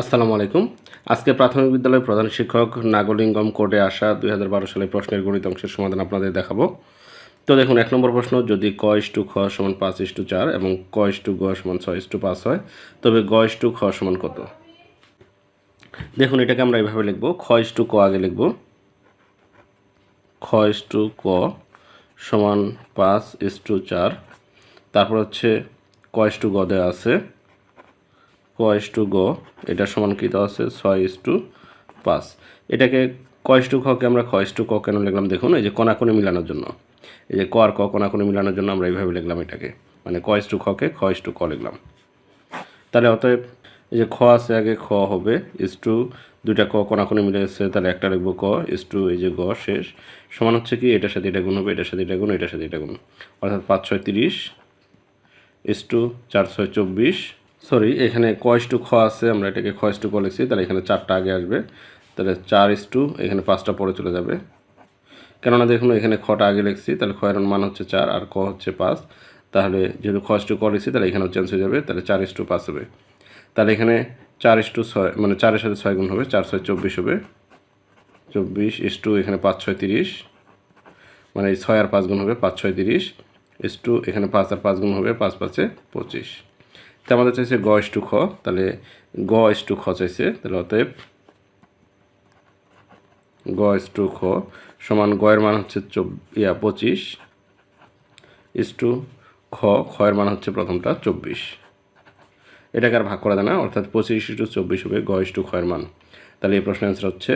আসসালামু আলাইকুম। আজকে প্রাথমিক বিদ্যালয়ের প্রধান শিক্ষক নাগলিঙ্গম কোর্টে আসা দুই হাজার বারো সালের প্রশ্নের গণিত অংশের সমাধান আপনাদের দেখাবো। তো দেখুন, এক নম্বর প্রশ্ন, যদি ক ইস টু খ সমান পাঁচ ইস টু চার এবং ক ইস টু গ সমান ছয় ইস টু পাঁচ হয়, তবে গ ইস টু খ সমান কত? দেখুন, এটাকে আমরা এভাবে লিখব, খ ইস টু ক আগে লিখব। খ ইস টু ক সমান পাঁচ ইস টু চার, তারপর হচ্ছে ক ইস টু গ দেওয়া আছে। ক টু গ এটা সমান কৃত আছে? ছয় টু পাঁচ এটাকে ক টু খকে আমরা খ ইস টু ক কেন লিখলাম। দেখুন, এই যে কণাকণি মিলানোর জন্য। এই যে ক আর ক কণাকণি মিলানোর জন্য আমরা এইভাবে লিখলাম এটাকে। মানে ক টু খকে খ ইস টু ক লিখলাম। তাহলে অতএব এই যে খ আছে আগে খ হবে ইস টু দুইটা ক কণাকণি মিলে এসছে তাহলে একটা লিখব ক ইস টু এই যে গ, শেষ। সমান হচ্ছে কি? এটার সাথে এটা গুণ হবে, এটার সাথে এটা গুণ, এটার সাথে এটা গুণ। অর্থাৎ পাঁচ ছয় তিরিশ ইস টু চার ছয় চব্বিশ সরি এখানে ক ইস টু খ আছে, আমরা এটাকে খ ইস টু ক তাহলে এখানে চারটা আগে আসবে। তাহলে চার ইস টু, এখানে পাঁচটা পরে চলে যাবে। কেননা দেখুন, এখানে খটা আগে লিখছি, তাহলে খয়ের মান হচ্ছে চার, আর ক হচ্ছে পাঁচ। তাহলে যেহেতু খ ইস টু ক তাহলে এখানেও চেঞ্জ হয়ে যাবে, তাহলে চার ইস টু পাঁচ হবে। তাহলে এখানে চার ইস টু ছয় মানে চারের সাথে ছয় গুণ হবে, চার ছয় চব্বিশ হবে। চব্বিশ ইস টু, এখানে পাঁচ ছয় তিরিশ। মানে ছয় আর পাঁচ গুণ হবে, পাঁচ ছয় তিরিশ। ইস টু, এখানে পাঁচ আর পাঁচ গুণ হবে, পাঁচ পাঁচে পঁচিশ। তো আমাদের চাইছে গ টু খ তাহলে গ টু খ চাইছে, তাহলে অতএব গ টু খ সমান গয়ের মান হচ্ছে ইয়া, পঁচিশ ইস টু খ খয়ের মান হচ্ছে প্রথমটা চব্বিশ। এটাকে আর ভাগ করা যায় না, অর্থাৎ পঁচিশ টু চব্বিশ হবে গ টু খয়ের মান। তাহলে এই প্রশ্নের অ্যান্সার হচ্ছে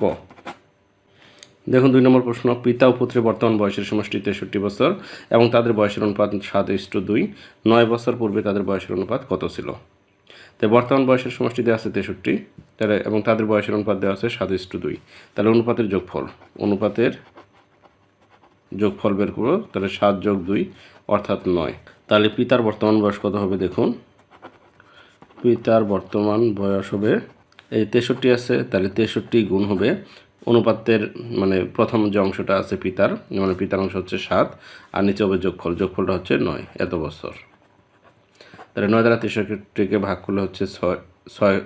ক দেখুন, দুই নম্বর প্রশ্ন, পিতা ও পুত্রের বর্তমান বয়সের সমষ্টি তেষট্টি বছর এবং তাদের বয়সের অনুপাত সাত ইস্টু দুই। নয় বছর পূর্বে তাদের বয়সের অনুপাত কত ছিল? তাই বর্তমান বয়সের সমষ্টি দেওয়া আছে তেষট্টি, তাহলে এবং তাদের বয়সের অনুপাত দেওয়া আছে সাত ইস্টু দুই। তাহলে অনুপাতের যোগফল অনুপাতের যোগফল বের করব তাহলে সাত যোগ দুই, অর্থাৎ নয়। তাহলে পিতার বর্তমান বয়স কত হবে দেখুন? পিতার বর্তমান বয়স হবে, এই তেষট্টি আছে, তাহলে তেষট্টি গুণ হবে অনুপাতের মানে প্রথম যে অংশটা আছে পিতার মানে পিতার অংশ হচ্ছে সাত, আর নিচে হবে যোগফল। যোগফলটা হচ্ছে নয় এত বছর। তাহলে নয় দ্বারা তেষট্টিকে ভাগ করলে হচ্ছে ছয় ছয়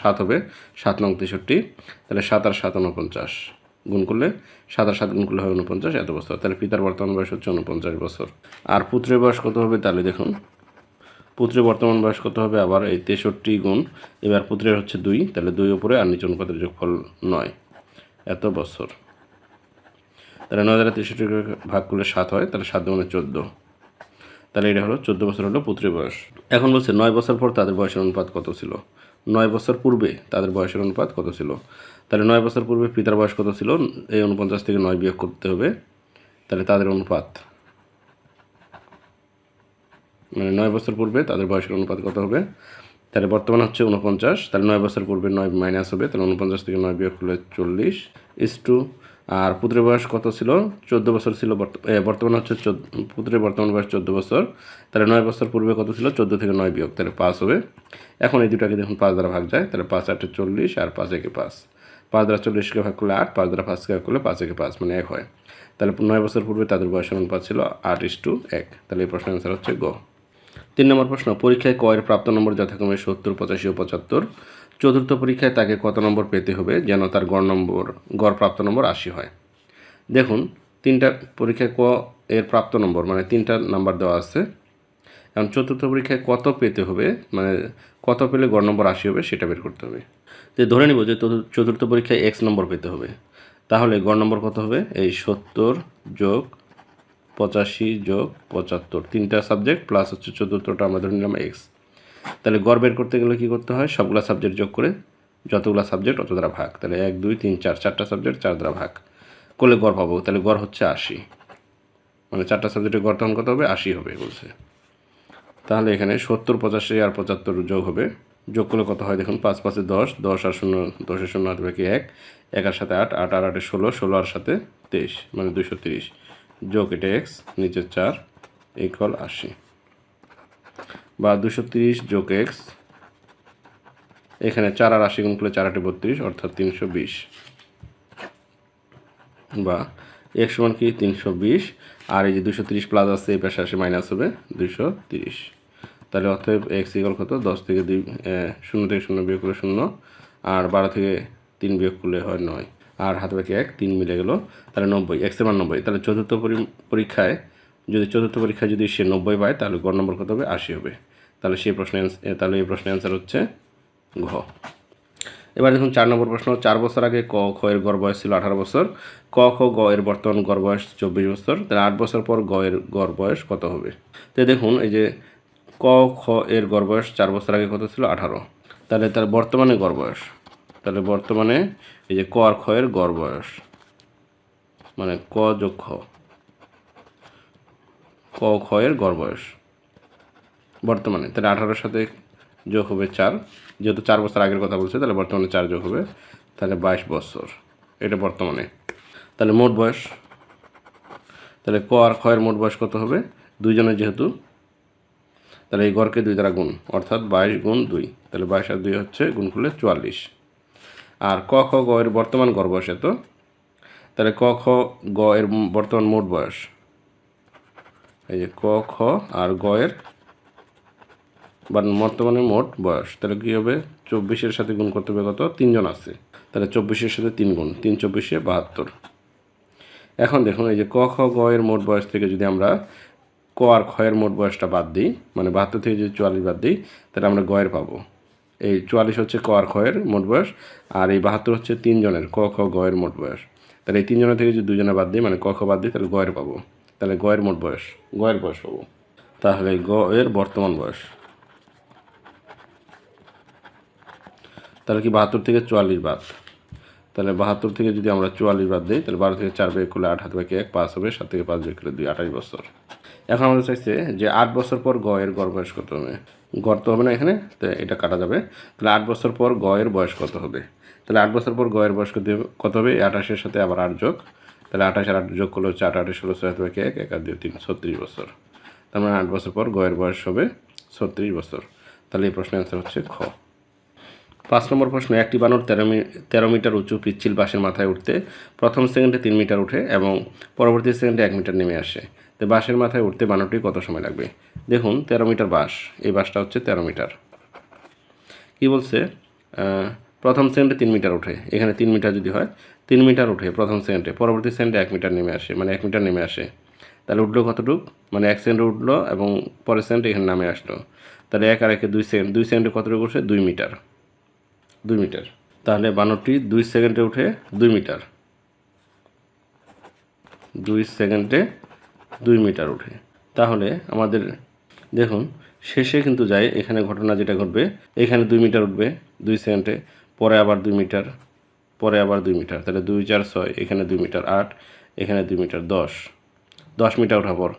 সাত হবে। সাত নং তেষট্টি, তাহলে সাত আর সাত উনপঞ্চাশ গুণ করলে সাত আর সাত গুণ করলে হবে উনপঞ্চাশ এত বছর। তাহলে পিতার বর্তমান বয়স হচ্ছে উনপঞ্চাশ বছর। আর পুত্রের বয়স কত হবে? তাহলে দেখুন, পুত্রের বর্তমান বয়স কত হবে? আবার এই তেষট্টি গুণ, এবার পুত্রের হচ্ছে দুই, তাহলে দুই ওপরে আর নিচে অনুপাতের যোগফল নয়। এত বছর। তাহলে নয় দ্বারা তেষট্টিকে ভাগ করলে সাত হয়, তাহলে সাত মানে চোদ্দ। তাহলে এটা হলো চোদ্দ বছর হলো পুত্রের বয়স। এখন বলছে নয় বছর পর তাদের বয়সের অনুপাত কত ছিল? নয় বছর পূর্বে তাদের বয়সের অনুপাত কত ছিল? তাহলে নয় বছর পূর্বে পিতার বয়স কত ছিল? এই উনপঞ্চাশ থেকে নয় বিয়োগ করতে হবে। তাহলে তাদের অনুপাত মানে নয় বছর পূর্বে তাদের বয়সের অনুপাত কত হবে? তাহলে বর্তমান হচ্ছে উনপঞ্চাশ তাহলে নয় বছর পূর্বে নয় মাইনাস হবে, তাহলে উনপঞ্চাশ থেকে নয় বিয়োগ করলে চল্লিশ ইস টু আর পুত্রের বয়স কত ছিল? চোদ্দ বছর ছিল বর্ত- বর্তমান হচ্ছে পুত্রের বর্তমান বয়স চোদ্দ বছর, তাহলে নয় বছর পূর্বে কত ছিল? চোদ্দ থেকে নয় বিয়োগ, তাহলে পাঁচ হবে। এখন এই দুটাকে যখন পাঁচ দ্বারা ভাগ যায়, তাহলে পাঁচ, আটে চল্লিশ, আর পাঁচ একে পাঁচ। পাঁচ দ্বারা চল্লিশকে ভাগ করলে আট, পাঁচ দ্বারা পাঁচকে ভাগ করলে পাঁচ একে পাঁচ মানে এক হয়। তাহলে নয় বছর পূর্বে তাদের বয়সের অনুপাত ছিল আট ইস টু এক। তাহলে এই প্রশ্নের অ্যান্সার হচ্ছে গ তিন নম্বর প্রশ্ন, পরীক্ষায় ক এর প্রাপ্ত নম্বর যথাক্রমে সত্তর, পঁচাশি ও পঁচাত্তর। চতুর্থ পরীক্ষায় তাকে কত নম্বর পেতে হবে যেন তার গড় নম্বর, গড় প্রাপ্ত নম্বর আশি হয়? দেখুন, তিনটা পরীক্ষায় ক এর প্রাপ্ত নম্বর মানে তিনটা নাম্বার দেওয়া আছে। এখন চতুর্থ পরীক্ষায় কত পেতে হবে মানে কত পেলে গড় নম্বর আশি হবে সেটা বের করতে হবে। যে ধরে নিব যে চতুর্থ পরীক্ষায় এক্স নম্বর পেতে হবে। তাহলে গড় নম্বর কত হবে? এই সত্তর যোগ পঁচাশি যোগ পঁচাত্তর। তিনটা সাবজেক্ট প্লাস হচ্ছে চতুর্থটা আমরা ধরে নিলাম এক্স তাহলে গড় বের করতে গেলে কী করতে হয়? সবগুলা সাবজেক্ট যোগ করে যতগুলো সাবজেক্ট অত দ্বারা ভাগ। তাহলে এক, দুই, তিন, চার, চারটা সাবজেক্ট চার দ্বারা ভাগ। করলে গড় পাবো। তাহলে গড় হচ্ছে আশি। মানে চারটা সাবজেক্টের গড় তখন কত হবে? আশি হবে বলছে। তাহলে এখানে সত্তর, পঁচাশি আর পঁচাত্তর যোগ হবে। যোগ করলে কত হয়? দেখুন, পাঁচ, পাঁচে দশ দশ আর শূন্য, দশের শূন্য আট বাকি এক। এক আর সাথে আট আট আর আটে ষোলো ষোলো আর সাথে তেইশ মানে দুশো তিরিশ। যোগ এটা এক্স নিচে চার ইকুয়াল আশি। বা দুশো তিরিশ যোগ এক্স এখানে চার আর আশি গুণ করলে চার আটে বত্রিশ, অর্থাৎ তিনশো বিশ। বা এক্স সমান কি? তিনশো বিশ। আর এই যে দুশো তিরিশ প্লাস আছে, এই পাশে আসে মাইনাস হবে দুশো তিরিশ। তাহলে অতএব এক্স ইকাল কত? দশ থেকে দুই শূন্য থেকে শূন্য বিয়োগ করলে শূন্য। আর বারো থেকে তিন বিয়োগ করলে হয় নয়। আর হাতে বাকি এক, তিন মিলে গেল, তাহলে নব্বই এক্সের মান নব্বই। তাহলে চতুর্থ পরি- পরীক্ষায়, যদি চতুর্থ পরীক্ষায় যদি সে নব্বই পায়, তাহলে গড় নম্বর কত হবে? আশি হবে। তাহলে সেই অ্যান্স- তাহলে এই প্রশ্নের অ্যান্সার হচ্ছে ঘ। এবার দেখুন, চার নম্বর প্রশ্ন, চার বছর আগে ক, খ এর গড় বয়স ছিল আঠারো বছর। ক, খ, গ এর বর্তমান গড় বয়স চব্বিশ বছর। তাহলে আট বছর পর গ এর গড় বয়স কত হবে? তো দেখুন, এই যে ক, খ এর গড় বয়স চার বছর আগে কত ছিল? আঠারো। তাহলে তার বর্তমানে গড় বয়স। তাহলে বর্তমানে এই যে ক আর এর গড় বয়স। মানে ক যোগ খ। ক এর গড় বয়স। বর্তমানে। তাহলে আঠারোর সাথে যোগ হবে চার। যেহেতু চার বছর আগের কথা বলছে, তাহলে বর্তমানে চার যোগ হবে, তাহলে বাইশ বছর। এটা বর্তমানে। তাহলে মোট বয়স। তাহলে ক আর এর মোট বয়স কত হবে? দুইজনের যেহেতু, তাহলে এই গড়কে দুই দ্বারা গুণ, অর্থাৎ বাইশ গুণ দুই। তাহলে বাইশ আর দুই হচ্ছে, গুণ করলে চুয়াল্লিশ। আর ক, খ, গ এর বর্তমান গড় বয়স এত। তাহলে ক, খ, গ এর বর্তমান মোট বয়স। এই যে ক, খ আর গ এর বর্তমানে মোট বয়স। তাহলে কী হবে? চব্বিশের সাথে গুণ করতে হবে কত? তিনজন আছে। তাহলে চব্বিশের সাথে তিন গুণ, তিন চব্বিশে বাহাত্তর। এখন দেখুন, এই যে ক, খ, গ এর মোট বয়স থেকে যদি আমরা ক আর খ এর মোট বয়সটা বাদ দিই মানে বাহাত্তর থেকে যদি চুয়াল্লিশ বাদ দিই, তাহলে আমরা গয়ের পাবো। এই চুয়াল্লিশ হচ্ছে ক আর খ এর মোট বয়স, আর এই বাহাত্তর হচ্ছে তিনজনের ক, খ গয়ের মোট বয়স। তাহলে এই তিনজনের থেকে যদি দুজনে বাদ দিই মানে ক, খ বাদ দিই, তাহলে গয়ের পাবো। তাহলে গয়ের মোট বয়স গয়ের বয়স পাবো। তাহলে গ এর বর্তমান বয়স। তাহলে কি বাহাত্তর থেকে চুয়াল্লিশ বাদ? তাহলে বাহাত্তর থেকে যদি আমরা চুয়াল্লিশ বাদ দিই, তাহলে বারো থেকে চার বেগ করলে আট হাত বাকি এক, পাঁচ হবে, সাত থেকে পাঁচ বেগ করলে দুই, আঠাশ বছর। এখন আমাদের চাইছে যে আট বছর পর গ এর গড় বয়স কত হবে? গড় তো হবে না এখানে, তো এটা কাটা যাবে। তাহলে আট বছর পর গয়ের বয়স কত হবে? তাহলে আট বছর পর গয়ের বয়স কত হবে- আঠাশের সাথে আবার আট যোগ। তাহলে আঠাশ আর আট যোগ করলে হচ্ছে আট ষোলো, ছয় হাত এক এক, আর দুই, তিন, ছত্রিশ বছর। তার মানে আট বছর পর গয়ের বয়স হবে ছত্রিশ বছর। তাহলে এই প্রশ্নের অ্যান্সার হচ্ছে খ। পাঁচ নম্বর প্রশ্ন, একটি বানর তেরো তেরো মিটার উঁচু পিচ্ছিল বাঁশের মাথায় উঠতে প্রথম সেকেন্ডে তিন মিটার উঠে এবং পরবর্তী সেকেন্ডে এক মিটার নেমে আসে। তো বাঁশের মাথায় উঠতে বানরটি কত সময় লাগবে? দেখুন, তেরো মিটার বাঁশ। এই বাঁশটা হচ্ছে তেরো মিটার। কি বলছে? প্রথম সেকেন্ডে তিন মিটার উঠে। এখানে তিন মিটার যদি হয়, তিন মিটার উঠে প্রথম সেকেন্ডে পরবর্তী সেকেন্ডে এক মিটার নেমে আসে মানে এক মিটার নেমে আসে। তাহলে উঠল কতটুক? মানে এক সেকেন্ডে উঠল এবং পরের সেকেন্ডে এখানে নামে আসলো। তাহলে এক আর একে দুই সেকেন্ড দুই সেকেন্ডে কতটুকু উঠছে দুই মিটার। দুই মিটার। তাহলে বানরটি দুই সেকেন্ডে উঠে দুই মিটার। দুই সেকেন্ডে দুই মিটার উঠে। তাহলে আমাদের, দেখুন, শেষে কিন্তু যায় এখানে ঘটনা যেটা ঘটবে, এখানে দুই মিটার উঠবে, দুই সেকেন্ডে পরে আবার দুই মিটার, পরে আবার দুই মিটার, তাহলে দুই চার ছয়, এখানে দুই মিটার আট, এখানে দুই মিটার দশ। দশ মিটার ওঠার পর,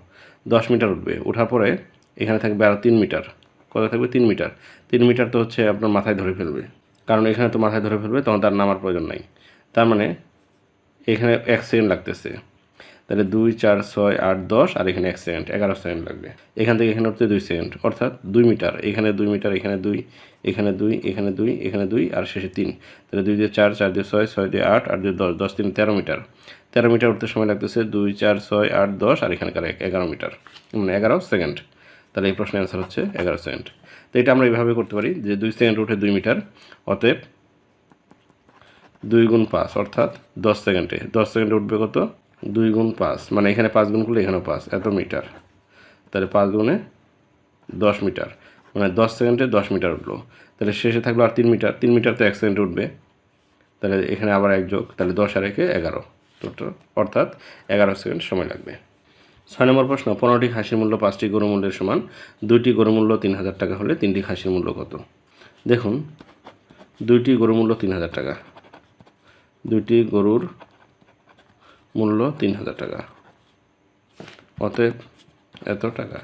দশ মিটার উঠবে, ওঠার পরে এখানে থাকবে আরও তিন মিটার। কত থাকবে? তিন মিটার। তিন মিটার তো হচ্ছে আপনার মাথায় ধরে ফেলবে। কারণ এখানে তো মাথায় ধরে ফেলবে, তখন তার নামার প্রয়োজন নাই। তার মানে এখানে এক সেকেন্ড লাগতেছে। তাহলে দুই, চার, ছয়, আট, দশ, আর এখানে এক সেকেন্ড, এগারো সেকেন্ড লাগবে। এখান থেকে এখানে উঠতে দুই সেকেন্ড, অর্থাৎ দুই মিটার। এখানে দুই মিটার, এখানে দুই এখানে দুই এখানে দুই এখানে দুই, আর শেষে তিন। তাহলে দুই দিয়ে চার চার দিয়ে ছয় ছয় দিয়ে আট আট দিয়ে দশ দশ তিন, তেরো মিটার। তেরো মিটার উঠতে সময় লাগতেছে দুই, চার, ছয়, আট, দশ, আর এখানকার এক, এগারো মিটার। মানে এগারো সেকেন্ড। তাহলে এই প্রশ্নের অ্যান্সার হচ্ছে এগারো সেকেন্ড। তো এটা আমরা এইভাবে করতে পারি যে দুই সেকেন্ড উঠে দুই মিটার, অতএব দুই গুণ পাঁচ, অর্থাৎ দশ সেকেন্ডে। দশ সেকেন্ডে উঠবে কত? দুই গুণ পাঁচ। মানে এখানে পাঁচ গুণ করলে এখানেও পাঁচ, এত মিটার। তাহলে পাঁচ গুণে দশ মিটার। মানে দশ সেকেন্ডে দশ মিটার উঠল। তাহলে শেষে থাকল আর তিন মিটার। তিন মিটার তো এক সেকেন্ডে উঠবে। তাহলে এখানে আবার এক যোগ। তাহলে দশ আর একে এগারো। টোটাল, অর্থাৎ এগারো সেকেন্ড সময় লাগবে। ছয় নম্বর প্রশ্ন, পনেরোটি খাসির মূল্য পাঁচটি গরু মূল্যের সমান। দুইটি গরু মূল্য তিন হাজার টাকা হলে তিনটি খাসির মূল্য কত? দেখুন, দুইটি গরু মূল্য তিন হাজার টাকা। দুইটি গরুর মূল্য তিন হাজার টাকা। অতএব এত টাকা।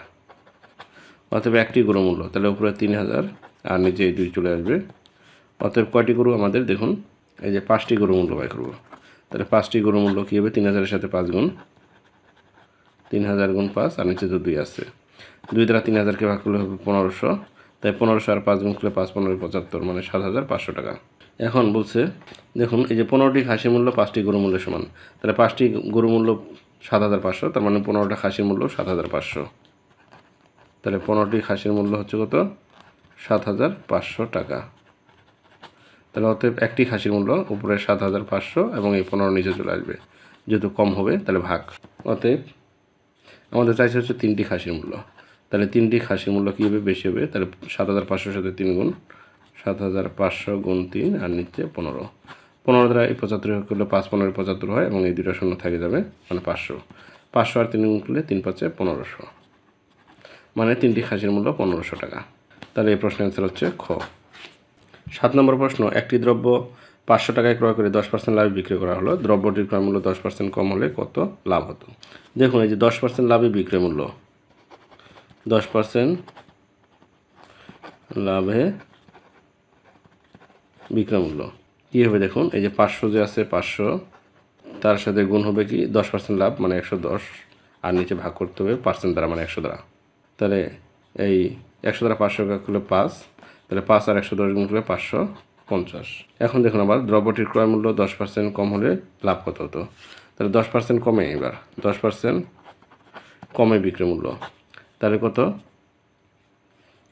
অতএব একটি গরু মূল্য, তাহলে উপরে তিন হাজার আর নিচে এই দুই চলে আসবে। অতএব কয়টি গরু আমাদের? দেখুন, এই যে পাঁচটি গরু মূল্য বাই করব। তাহলে পাঁচটি গরু মূল্য কী হবে? তিন হাজারের সাথে পাঁচ গুণ। তিন হাজার গুণ পাঁচ, আর নিচে তো দুই আছে। দুই দ্বারা তিন হাজারকে ভাগ করলে হবে পনেরোশো। তাই পনেরোশো আর পাঁচ গুণ করলে পাঁচ, পনেরো, পঁচাত্তর মানে সাত হাজার পাঁচশো টাকা। এখন বলছে, দেখুন, এই যে পনেরোটি খাসির মূল্য, পাঁচটি গরু মূল্যের সমান। তাহলে পাঁচটি গরু মূল্য সাত হাজার পাঁচশো, তার মানে পনেরোটা খাসির মূল্য সাত হাজার পাঁচশো। তাহলে পনেরোটি খাসির মূল্য হচ্ছে কত? সাত হাজার পাঁচশো টাকা। তাহলে অতএব একটি খাসির মূল্য উপরে সাত হাজার পাঁচশো এবং এই পনেরো নিচে চলে আসবে। যেহেতু কম হবে, তাহলে ভাগ। অতএব আমাদের চাইছে হচ্ছে তিনটি খাসির মূল্য। তাহলে তিনটি খাসির মূল্য কী হবে? বেশি হবে। তাহলে সাত হাজার পাঁচশোর সাথে তিন গুণ সাত হাজার পাঁচশো গুণ তিন আর নিচে পনেরো। পনেরো দ্বারা এই পঁচাত্তর করলে পাঁচ পনেরো পঁচাত্তর হয় এবং এই দুটো শূন্য থেকে যাবে মানে পাঁচশো। পাঁচশো আর তিন গুণ করলে তিন পাঁচে পনেরোশো। মানে তিনটি খাসির মূল্য পনেরোশো টাকা। তাহলে এই প্রশ্নের অ্যান্সার হচ্ছে খ। সাত নম্বর প্রশ্ন, একটি দ্রব্য পাঁচশো টাকায় ক্রয় করে দশ পার্সেন্ট লাভে বিক্রি করা হলো। দ্রব্যটির ক্রয় মূল্য দশ পার্সেন্ট কম হলে কত লাভ হতো? দেখুন, এই যে দশ পার্সেন্ট লাভে বিক্রয় মূল্য, দশ পার্সেন্ট লাভে বিক্রয় মূল্য কী হবে দেখুন, এই যে পাঁচশো যে আছে পাঁচশো, তার সাথে গুণ হবে কি? দশ পার্সেন্ট লাভ মানে একশো দশ, আর নিচে ভাগ করতে হবে পার্সেন্ট দ্বারা মানে একশো দ্বারা। তাহলে এই একশো দ্বারা পাঁচশো ভাগ করলে পাঁচ, তাহলে পাঁচ আর একশো দশ গুণ করলে পাঁচশো পঞ্চাশ। এখন দেখুন আবার দ্রব্যটির ক্রয় মূল্য দশ পার্সেন্ট কম হলে লাভ কত হতো? তাহলে দশ পার্সেন্ট কমে এবার, দশ পার্সেন্ট কমে বিক্রয় মূল্য। তাহলে কত?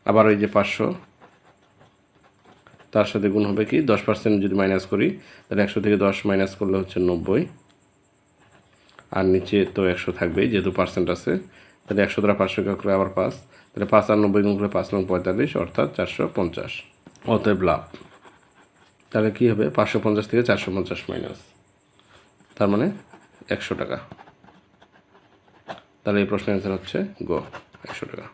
আবার ওই যে পাঁচশো তার সাথে গুণ হবে কি? দশ পার্সেন্ট যদি মাইনাস করি, তাহলে একশো থেকে দশ মাইনাস করলে হচ্ছে নব্বই। আর নিচে তো একশো থাকবেই, যেহেতু পার্সেন্ট আছে, তাহলে একশো দ্বারা পাঁচশো কে করে আবার পাঁচ, তাহলে পাঁচ আর নব্বই গুণ করে পাঁচ নং পঁয়তাল্লিশ, অর্থাৎ চারশো পঞ্চাশ। অতএব লাভ। তাহলে কী হবে? পাঁচশো পঞ্চাশ থেকে চারশো পঞ্চাশ মাইনাস তার মানে একশো টাকা। তাহলে এই প্রশ্নের অ্যান্সার হচ্ছে গো, একশো টাকা।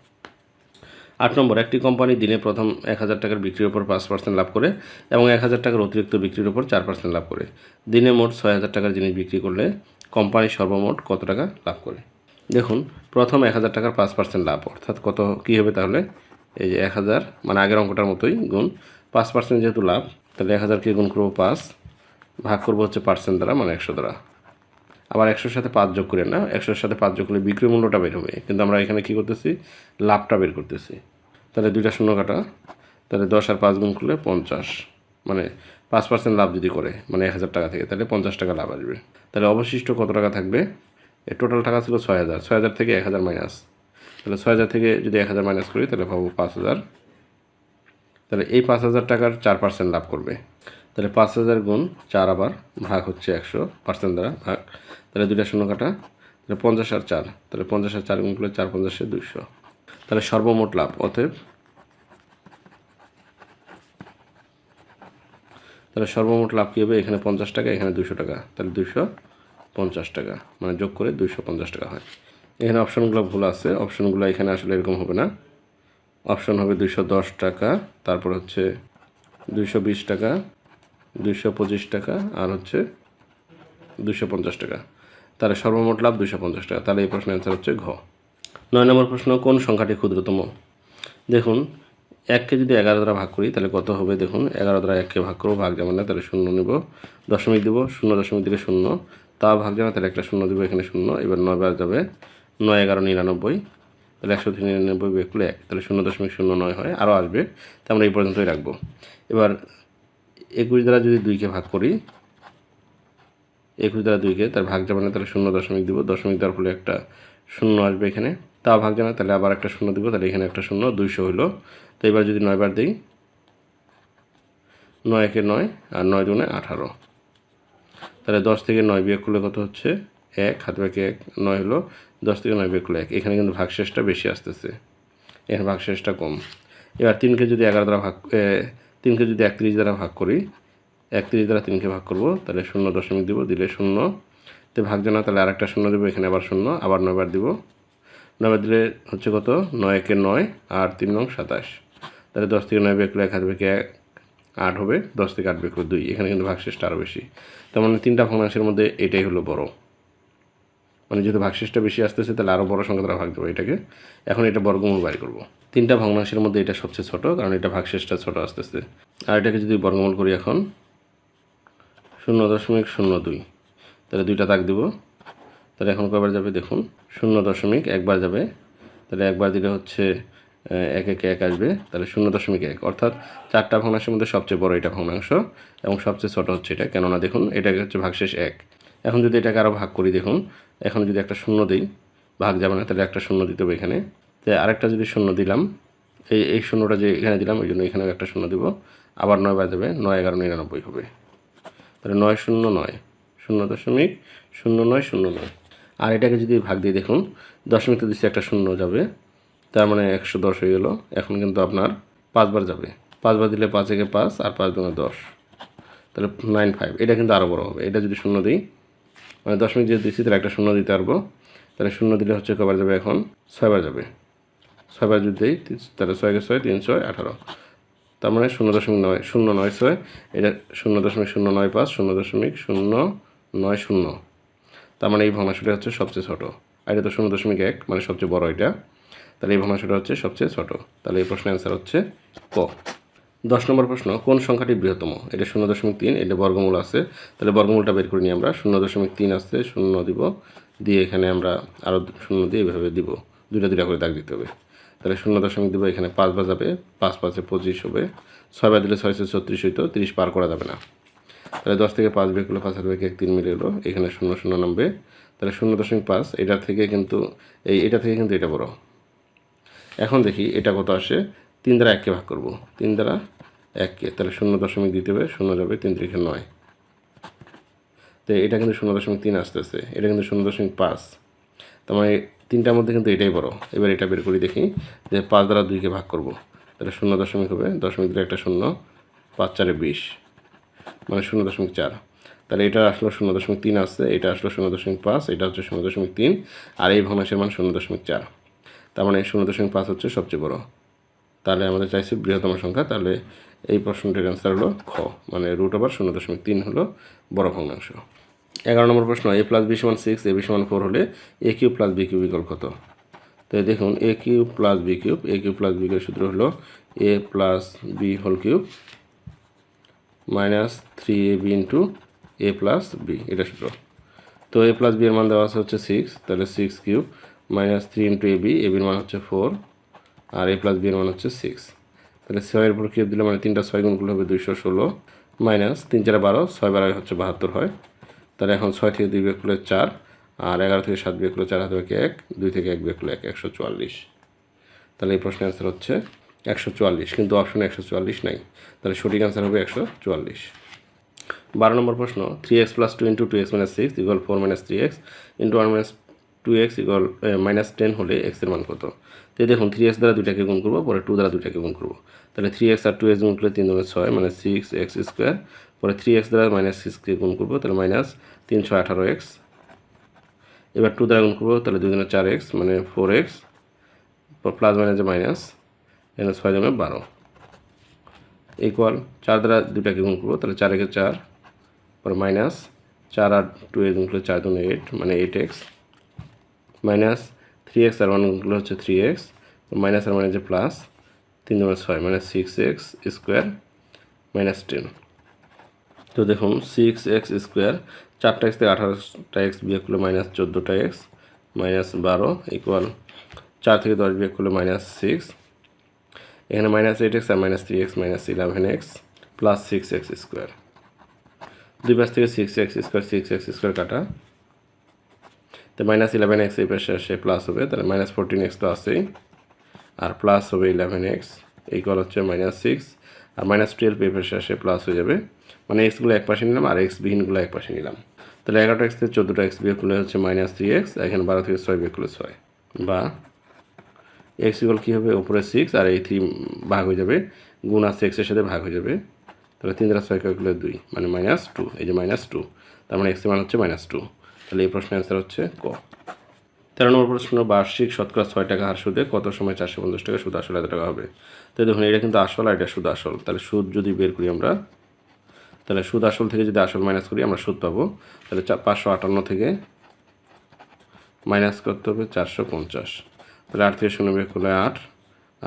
আট নম্বর, একটি কোম্পানি দিনে প্রথম এক হাজার টাকার বিক্রির ওপর পাঁচ পার্সেন্ট লাভ করে এবং এক হাজার টাকার অতিরিক্ত বিক্রির ওপর চার পার্সেন্ট লাভ করে। দিনে মোট ছয় হাজার টাকার জিনিস বিক্রি করলে কোম্পানি সর্বমোট কত টাকা লাভ করে? দেখুন, প্রথম এক হাজার টাকার পাঁচ পার্সেন্ট লাভ, অর্থাৎ কত, কী হবে তাহলে? এই যে এক হাজার মানে আগের অঙ্কটার মতোই গুণ, পাঁচ পার্সেন্ট যেহেতু লাভ, তাহলে এক হাজারকে গুণ করব পাঁচ, ভাগ করব হচ্ছে পার্সেন্ট দ্বারা মানে একশো দ্বারা। আবার একশোর সাথে পাঁচ যোগ করে না, একশোর সাথে পাঁচ যোগ করলে বিক্রয় মূল্যটা বের হবে। কিন্তু আমরা এখানে কী করতেছি? লাভটা বের করতেছি। তাহলে দুইটা শূন্য কাটা। তাহলে দশ আর পাঁচ গুণ করলে পঞ্চাশ। মানে পাঁচ পার্সেন্ট লাভ যদি করে মানে এক হাজার টাকা থেকে, তাহলে পঞ্চাশ টাকা লাভ আসবে। তাহলে অবশিষ্ট কত টাকা থাকবে? টোটাল টাকা ছিল ছয় হাজার। ছয় হাজার থেকে এক হাজার মাইনাস তাহলে ছয় হাজার থেকে যদি এক হাজার মাইনাস করি, তাহলে পাবো পাঁচ হাজার। তাহলে এই পাঁচ হাজার টাকার চার পার্সেন্ট লাভ করবে। তাহলে পাঁচ হাজার গুণ চার আবার ভাগ হচ্ছে একশো পার্সেন্ট দ্বারা ভাগ। তাহলে দুইটা শূন্য কাটা। তাহলে পঞ্চাশ আর চার। তাহলে পঞ্চাশ আর চার গুণ করলে চার পঞ্চাশে দুইশো। তাহলে সর্বমোট লাভ, অতএব তাহলে সর্বমোট লাভ কী হবে? এখানে পঞ্চাশ টাকা, এখানে দুশো টাকা। তাহলে দুশো পঞ্চাশ টাকা মানে যোগ করে দুশো পঞ্চাশ টাকা হয়। এখানে অপশনগুলো ভুল আছে। অপশনগুলো এখানে আসলে এরকম হবে না। অপশন হবে দুশো দশ টাকা, তারপর হচ্ছে দুশো বিশ টাকা, দুশো পঁচিশ টাকা, আর হচ্ছে দুশো পঞ্চাশ টাকা। তাহলে সর্বমোট লাভ দুশো পঞ্চাশ টাকা। তাহলে এই প্রশ্নের অ্যান্সার হচ্ছে ঘ। নয় নম্বর প্রশ্ন, কোন সংখ্যাটি ক্ষুদ্রতম? দেখুন এককে যদি এগারো দ্বারা ভাগ করি, তাহলে কত হবে? দেখুন, এগারো দ্বারা এককে ভাগ করব, ভাগ যেমন না, তাহলে শূন্য নেব। দশমিক দেবো, শূন্য দশমিক দিলে শূন্য। তা ভাগ যাবে, তাহলে একটা শূন্য দেবো, এখানে শূন্য। এবার নয় বার যাবে, নয় এগারো নিরানব্বই। তাহলে একশো নিরানব্বই বেকুলে এক, তাহলে শূন্য দশমিক শূন্য নয় হয়, আরও আসবে। তা আমরা এই পর্যন্তই রাখব। এবার একুশ দ্বারা যদি দুইকে ভাগ করি, একুশ দ্বারা দুইকে তার ভাগ যাবে না, তাহলে শূন্য দশমিক দিব। দশমিক দেওয়ার ফলে একটা শূন্য আসবে এখানে। তা ভাগ জানা, তাহলে আবার একটা শূন্য দিব, তাহলে এখানে একটা শূন্য, দুইশো হলো। তো এবার যদি নয়বার দিই, নয় একে নয় আর নয় দুনে আঠারো। তাহলে দশ থেকে নয় বিয়োগ করলে কত হচ্ছে? এক, হাত বাকি এক, নয় হলো দশ থেকে নয় বিয়োগ করলে এক। এখানে কিন্তু ভাগশেষটা বেশি আসতেছে। এখানে ভাগশেষটা কম। এবার তিনকে যদি এগারো দ্বারা ভাগ তিনকে যদি একত্রিশ দ্বারা ভাগ করি, একত্রিশ দ্বারা তিনকে ভাগ করব, তাহলে শূন্য দশমিক দিব, দিলে শূন্য তো ভাগ জানা, তাহলে আরেকটা শূন্য দেবো, এখানে আবার শূন্য, আবার নয়বার দিব। নয়বার দিলে হচ্ছে কত? নয় একে নয়, আর তিন নং সাতাশ। তাহলে দশ থেকে নয় বেকলে এক হাত বেঁকে এক, আট হবে। দশ থেকে আট বেকলে দুই, এখানে কিন্তু ভাগশেষটা আরও বেশি। তার মানে তিনটা ভগ্নাংশের মধ্যে এটাই হলো বড়। মানে যেহেতু ভাগশেষটা বেশি আসতেছে, তাহলে আরও বড় সংখ্যা দ্বারা ভাগ দেবো এটাকে। এখন এটা বর্গমূল বাড়ি করব। তিনটা ভগ্নাংশের মধ্যে এটা সবচেয়ে ছোট, কারণ এটা ভাগশেষটা ছোট আসতেছে। আর এটাকে যদি বর্গমূল করি এখন, শূন্য দশমিক শূন্য দুই। তাহলে দুইটা দাগ দিব। তাহলে এখন কয়বার যাবে দেখুন, শূন্য দশমিক একবার যাবে। তাহলে একবার দিলে হচ্ছে এক, একে এক আসবে। তাহলে শূন্য দশমিক এক। অর্থাৎ চারটা ভগ্নাংশের মধ্যে সবচেয়ে বড় এটা ভগ্নাংশ এবং সবচেয়ে ছোট হচ্ছে এটা। কেননা দেখুন, এটাকে হচ্ছে ভাগশেষ এক। এখন যদি এটাকে আরও ভাগ করি দেখুন, এখন যদি একটা শূন্য দিই, ভাগ যাবে না, তাহলে একটা শূন্য দিতে হবে এখানে। তো আরেকটা যদি শূন্য দিলাম, এই এই শূন্যটা যে এখানে দিলাম, ওই জন্য এখানেও একটা শূন্য দিব। আবার নয় বাজাবে নয় এগারো নিরানব্বই হবে। তাহলে নয় শূন্য নয়। শূন্য দশমিক শূন্য নয় শূন্য নয়। আর এটাকে যদি ভাগ দিয়ে দেখুন, দশমিক তো দিচ্ছে একটা শূন্য যাবে, তার মানে একশো দশ হয়ে গেল। এখন কিন্তু আপনার পাঁচবার যাবে। পাঁচবার দিলে পাঁচ একে পাঁচ আর পাঁচ দুগুণে দশ। তাহলে নাইন ফাইভ। এটা কিন্তু আরও বড়ো হবে। এটা যদি শূন্য দিই মানে দশমিক যদি দিচ্ছি, তাহলে একটা শূন্য দিতে পারব। তাহলে শূন্য দিলে হচ্ছে কবার যাবে এখন? ছয়বার যাবে। ছয়বার যদি দিই তাহলে ছয়কে ছয়, তিন, ছয়, আঠারো। তার মানে শূন্য দশমিক নয়, শূন্য নয়, ছয়। এটা শূন্য দশমিক শূন্য নয় পাঁচ, শূন্য দশমিক শূন্য নয় শূন্য। তার মানে এই ভগ্নাংশটা হচ্ছে সবচেয়ে ছোটো। আর এটা তো শূন্য দশমিক এক মানে সবচেয়ে বড় এটা। তাহলে এই ভগ্নাংশটা হচ্ছে সবচেয়ে ছোট। তাহলে এই প্রশ্নের অ্যান্সার হচ্ছে ক। দশ নম্বর প্রশ্ন, কোন সংখ্যাটি বৃহত্তম? এটা শূন্য দশমিক তিন, এটা বর্গমূল আছে। তাহলে বর্গমূলটা বের করে নিই আমরা। শূন্য দশমিক তিন আছে শূন্য দিব। দিয়ে এখানে আমরা আরও শূন্য দিয়ে এভাবে দিব। দুইটা দুইটা করে দাগ দিতে হবে। তাহলে শূন্য দশমিক দিব, এখানে পাঁচ বাজাবে, পাঁচ পাঁচে পঁচিশ হবে। ছয় বার দিলে ছয়শো ছত্রিশ হইতো, তিরিশ পার করা যাবে না। তাহলে দশ থেকে পাঁচ বের করলে পাঁচ হাজার এক তিন মিলে এলো। এখানে শূন্য শূন্য নামবে। তাহলে শূন্য দশমিক পাঁচ এটার থেকে কিন্তু এই, এটা থেকে কিন্তু এটা বড়। এখন দেখি এটা কত আসে? তিন দ্বারা এককে ভাগ করব। তিন দ্বারা এককে, তাহলে শূন্য দশমিক দিতে হবে, শূন্য যাবে তিন তিরিখে নয়। তো এটা কিন্তু শূন্য দশমিক তিন আসতেছে, এটা কিন্তু শূন্য দশমিক পাঁচ। তার মানে তিনটার মধ্যে কিন্তু এটাই বড়। এবার এটা বের করি দেখি যে পাঁচ দ্বারা দুইকে ভাগ করব। তাহলে শূন্য দশমিক হবে, দশমিক দিলে একটা শূন্য, পাঁচ চারে বিশ। মানে শূন্য দশমিক চার। তাহলে এটা আসলো শূন্য দশমিক তিন আসছে, এটা আসলো শূন্য দশমিক পাঁচ, এটা হচ্ছে শূন্য দশমিক তিন, আর এই ভগ্নাংশের মান শূন্য দশমিক চার। তার মানে শূন্য দশমিক পাঁচ হচ্ছে সবচেয়ে বড়। তাহলে আমাদের চাইছে বৃহত্তম সংখ্যা, তাহলে এই প্রশ্নটির অ্যান্সার হলো খ মানে রুট ওভার শূন্য দশমিক তিন হলো বড় ভগ্নাংশ। এগারো নম্বর প্রশ্ন এ প্লাস বি সমান সিক্স এ বি সমান ফোর হলে A cube plus B cube equal কত? তো দেখুন A cube plus B cube A cube plus B cube সূত্র হলো A plus B whole cube minus three A B into A plus B, এটা সূত্র। তো এ প্লাস বি এর মান দেওয়া আছে হচ্ছে সিক্স তাহলে six cube minus three into A B, A বির মান হচ্ছে ফোর আর এ প্লাস বি এর মান হচ্ছে সিক্স তাহলে ছয়ের উপর কিউব দিলে মানে তিনটা ছয় গুণগুলো হবে দুইশো ষোলো, মাইনাস তিন চারে বারো, ছয় বারো হচ্ছে বাহাত্তর হয়। তাহলে এখন ছয় থেকে দুই বিয়োগ করলে চার, আর এগারো থেকে সাত বিয়োগ করলে চার হাতে এক, দুই থেকে এক বিয়োগ করলে এক, একশো চুয়াল্লিশ। তাহলে এই প্রশ্নের অ্যান্সার হচ্ছে একশো চুয়াল্লিশ, কিন্তু অপশনে একশো চুয়াল্লিশ নাই। তাহলে সঠিক অ্যান্সার হবে একশো চুয়াল্লিশ। বারো নম্বর প্রশ্ন three X plus two into two X minus six equal four minus three X into one minus two X equal minus ten হলে এক্সের মান কত? তো দেখুন থ্রি এক্স দ্বারা দুইটাকে গুণ করব, পরে টু দ্বারা দুইটাকে গুণ করব। তাহলে থ্রি এক্স আর টু এক্স গুণ করলে তিন দুগুণে ছয় মানে সিক্স এক্স স্কোয়ার পরে থ্রি এক্স দ্বারা মাইনাস সিক্সকে গুণ করব, তাহলে মাইনাস তিন ছয় আঠারো এক্স এবার টু দ্বারা গুণ করব, তাহলে দুই চার এক্স মানে ফোর এক্স প্লাস মাইনাসে মাইনাস এখানে ছয় জমে বারো। ইকুয়াল চার দ্বারা দুটাকে গুণ করব, তাহলে চার একে চার, পরে মাইনাস চার আর টু এ গুণ করলে চার দুগুণে এইট মানে eight X minus three X আর ওয়ান গুণ করলে হচ্ছে থ্রি এক্স মাইনাস আর মাইনাসে প্লাস তিন দুগুণে ছয় মানে six X square minus ten তো দেখুন সিক্স এক্স স্কোয়ার চারটা এক্স থেকে আঠারোটা এক্স বিয়োগ করলে মাইনাস চোদ্দোটা এক্স মাইনাস বারো ইকুয়াল চার থেকে দশ বিয়োগ করলে মাইনাস সিক্স এখানে মাইনাস এইট এক্স আর minus three X minus eleven X plus six X square দুই পাশ থেকে six X square six X square কাটা। তো মাইনাস ইলেভেন এক্স এই পাশে আসে প্লাস হবে, তাহলে মাইনাস ফোরটিন এক্স তো আছেই। আর প্লাস হবে ইলেভেন এক্স এই কল হচ্ছে মাইনাস সিক্স আর মাইনাস টুয়েলভ এই পাশে আসে প্লাস হয়ে যাবে। মানে এক্সগুলো এক পাশে নিলাম আর এক্স বিহীনগুলো এক পাশে নিলাম। তাহলে এগারোটা এক্স থেকে চোদ্দোটা এক্স বিয়োগ করলে হচ্ছে মাইনাস থ্রি এক্স এখানে বারো থেকে ছয় বিয়োগ করলে ছয়। বা এক্স ইকুয়াল কী হবে? উপরে সিক্স আর এই থ্রি ভাগ হয়ে যাবে, গুণ আছে এক্সের সাথে ভাগ হয়ে যাবে। তাহলে তিন দ্বারা ছয় করলে দুই মানে মাইনাস টু এই যে মাইনাস টু তার মানে এক্সের মান হচ্ছে মাইনাস টু তাহলে এই প্রশ্নের অ্যান্সার হচ্ছে ক। তেরো নম্বর প্রশ্ন, বার্ষিক শতকরা ছয় টাকা হার সুদে কত সময় চারশো পঞ্চাশ টাকা সুদ আসল এত টাকা হবে? তো দেখুন, এটা কিন্তু আসল আর এটা সুদ আসল। তাহলে সুদ যদি বের করি আমরা, তাহলে সুদ আসল থেকে যদি আসল মাইনাস করি, আমরা সুদ পাবো। তাহলে পাঁচশো আটান্ন থেকে মাইনাস করতে হবে চারশো পঞ্চাশ। তাহলে আট থেকে শূন্য বিয়োগ করলে আট,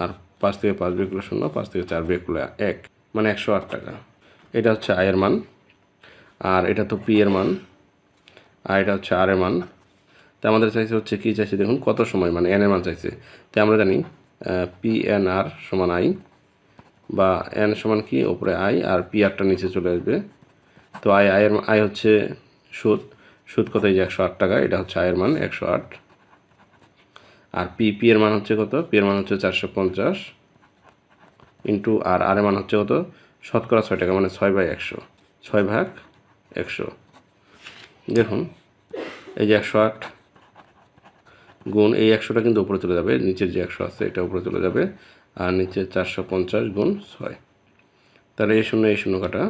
আর পাঁচ থেকে পাঁচ বিয়োগ করলে শূন্য, পাঁচ থেকে চার বিয়োগ করলে এক মানে একশো আট টাকা। এটা হচ্ছে আয়ের মান, আর এটা তো পি এর মান, আর এটা হচ্ছে আর এর মান। তো আমাদের চাইছে হচ্ছে কী চাইছে দেখুন, কত সময় মানে এন এর মান চাইছে। তো আমরা জানি পি এন আর সমান আই, বা এন সমান কি, ওপরে আই, আর পি আরটা নিচে চলে আসবে। তো আয় আয়ের আয় হচ্ছে সুদ সুদ কত এই যে একশো আট টাকা, এটা হচ্ছে আয়ের মান, একশো আট। আর পি পি এর মান হচ্ছে কত? পি এর মান হচ্ছে চারশো পঞ্চাশ ইন্টু আর আর এর মান হচ্ছে কত? শতকরা ছয় টাকা মানে ছয় বাই একশো। ছয় ভাগ একশো। দেখুন, এই যে একশো আট গুণ, এই একশোটা কিন্তু উপরে চলে যাবে। নিচের যে একশো আছে, এটা উপরে চলে যাবে। আর নিচে চারশো পঞ্চাশ গুণ ছয়। তাহলে এই শূন্য এই শূন্য কাটা।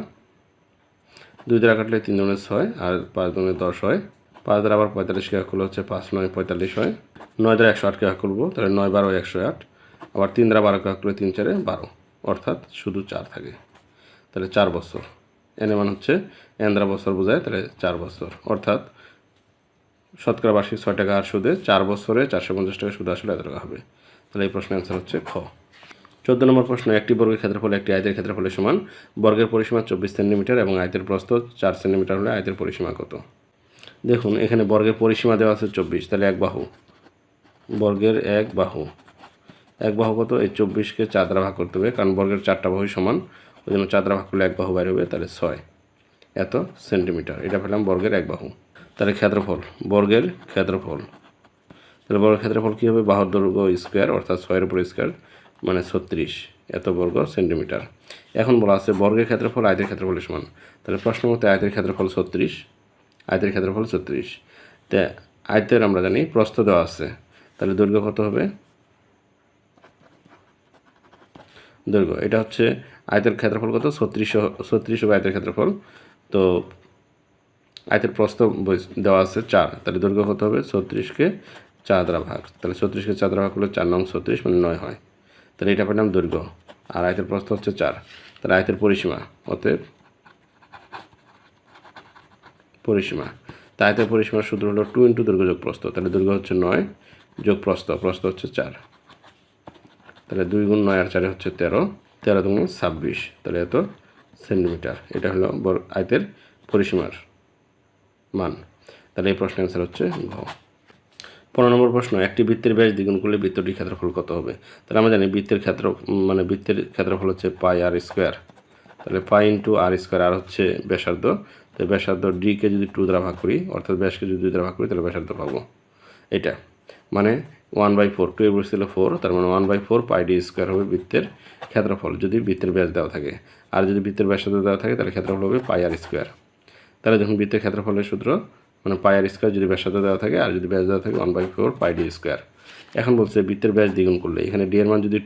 দুই দ্বারা কাটলে তিন দুগুণে ছয়, আর পাঁচ দুগুণে দশ হয়। পাঁচ দ্বারা আবার পঁয়তাল্লিশকে ভাগ করলে হচ্ছে পাঁচ, নয়, পঁয়তাল্লিশ হয়। নয় দ্বারা একশো আটকে ভাগ করব তাহলে নয়, বারো, একশো আট। আবার তিন দ্বারা বারোকে ভাগ করলে তিন, চারে বারো। অর্থাৎ শুধু চার থাকে। তাহলে চার বছর। এনে মান হচ্ছে, এন দ্বারা বছর বোঝায়, তাহলে চার বছর। অর্থাৎ শতকরা বার্ষিক ছয় টাকা আর সুদে চার বছরে চারশো পঞ্চাশ টাকা সুদ আসলে এত টাকা হবে। তাহলে এই প্রশ্নের অ্যান্সার হচ্ছে খ। চোদ্দ নম্বর প্রশ্ন, একটি বর্গের ক্ষেত্রফল, একটি আয়তের ক্ষেত্রফলের সমান। বর্গের পরিসীমা চব্বিশ সেন্টিমিটার এবং আয়তের প্রস্থ চার সেন্টিমিটার হলে আয়তের পরিসীমা কত? দেখুন, এখানে বর্গের পরিসীমা দেওয়া আছে চব্বিশ, তাহলে এক বাহু। বর্গের এক বাহু। এক বাহু কত? এই চব্বিশকে চার দ্বারা ভাগ করতে হবে, কারণ বর্গের চারটা বাহুই সমান। ওই জন্য চার দ্বারা ভাগ করলে এক বাহু বাইরে হবে, তাহলে ছয়। এত সেন্টিমিটার, এটা পেলাম বর্গের এক বাহু। তাহলে ক্ষেত্রফল, বর্গের ক্ষেত্রফল। তাহলে বর্গের ক্ষেত্রফল কী হবে? বাহুর দৈর্ঘ্য স্কোয়ার, অর্থাৎ ছয়ের উপর স্কোয়ার মানে ছত্রিশ। এত বর্গ সেন্টিমিটার। এখন বলা আছে বর্গের ক্ষেত্রফল আয়তের ক্ষেত্রফলের সমান। তাহলে প্রশ্ন মতে আয়তের ক্ষেত্রফল ছত্রিশ আয়তের ক্ষেত্রফল ছত্রিশ। তা আয়তের আমরা জানি প্রস্থ দেওয়া আছে। তাহলে দৈর্ঘ্য কত হবে? দৈর্ঘ্য, এটা হচ্ছে আয়তের ক্ষেত্রফল কত? ছত্রিশ ছত্রিশ হবে আয়তের ক্ষেত্রফল। তো আয়তের প্রস্থ দেওয়া আছে চার। তাহলে দৈর্ঘ্য কত হবে? ছত্রিশকে চার দ্বারা ভাগ। তাহলে ছত্রিশকে চার দ্বারা ভাগ করলে চার নং ছত্রিশ মানে নয় হয়। তাহলে এটা পেলাম দৈর্ঘ্য। আর আয়তের প্রস্থ হচ্ছে চার। তাহলে আয়তের পরিসীমা, অতএব পরিসীমা। তা আয়তের পরিসীমার সূত্র হলো টু ইন্টু দৈর্ঘ্য যোগ প্রস্থ। তাহলে দৈর্ঘ্য হচ্ছে নয়, যোগ প্রস্থ। প্রস্থ হচ্ছে চার। তাহলে দুই গুণ নয় আর চারে হচ্ছে তেরো। তেরো দুগুণ ছাব্বিশ। তাহলে এত সেন্টিমিটার। এটা হলো আয়তের পরিসীমার মান। তাহলে এই প্রশ্নের অ্যান্সার হচ্ছে ঘ। পনেরো নম্বর প্রশ্ন, একটি বৃত্তের ব্যাস দ্বিগুণ করলে বৃত্তটির ক্ষেত্রফল কত হবে? তাহলে আমরা জানি বৃত্তের ক্ষেত্র মানে বৃত্তের ক্ষেত্রফল হচ্ছে পাই আর স্কোয়ার। তাহলে পাই ইন্টু আর স্কোয়ার আর হচ্ছে ব্যাসার্ধ। তো ব্যাসার্ধ ডিকে যদি টু দ্বারা ভাগ করি, অর্থাৎ ব্যাসকে যদি দুই দ্বারা ভাগ করি, তাহলে ব্যাসার্ধ পাবো। এটা। মানে ওয়ান বাই ফোর টু বসে ছিল ফোর তার মানে one by four pi D square হবে বৃত্তের ক্ষেত্রফল, যদি বৃত্তের ব্যাস দেওয়া থাকে। আর যদি বৃত্তের ব্যাসার্ধ দেওয়া থাকে, তাহলে ক্ষেত্রফল হবে পাই আর স্কোয়ার তাহলে যখন বৃত্তের ক্ষেত্রফলের সূত্র মানে পাই আর স্কোয়ার যদি ব্যাসার্ধ দেওয়া থাকে, আর যদি ব্যাস দেওয়া থাকে one by four pi D square এখন বলছে বৃত্তের ব্যাস দ্বিগুণ করলে, এখানে ডি এর মান যদি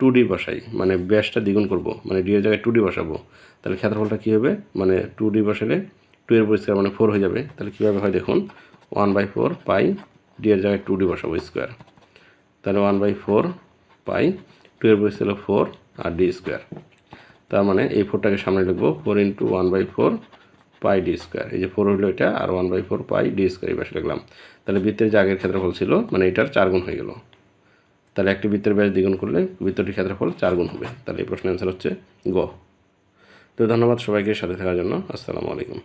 টু ডি বসাই মানে ব্যাসটা দ্বিগুণ করব মানে ডি এর জায়গায় টু ডি বসাবো, তাহলে ক্ষেত্রফলটা কী হবে? মানে টু ডি বসালে টু এর পরিষ্কার মানে ফোর হয়ে যাবে, তাহলে কীভাবে হয় দেখুন one by four pi D এর জায়গায় টু ডি বসাবো স্কোয়ার তাহলে one by four pi two এর বসে ছিল ফোর আর ডি স্কোয়ার তার মানে এই ফোরটাকে সামনে লিখব four into one by four pi D square এই যে ফোর হলো এটা, আর one by four pi D square এই পাশে লিখলাম, তাহলে বৃত্তের যে আগের ক্ষেত্রফল ছিল মানে এটার চার গুণ হয়ে গেল। তাহলে একটি বৃত্তের ব্যাস দ্বিগুণ করলে বৃত্তটির ক্ষেত্রফল চার গুণ হবে। তাহলে এই প্রশ্নের অ্যান্সার হচ্ছে গ। তো ধন্যবাদ সবাইকে সাথে থাকার জন্য। আসসালামু আলাইকুম।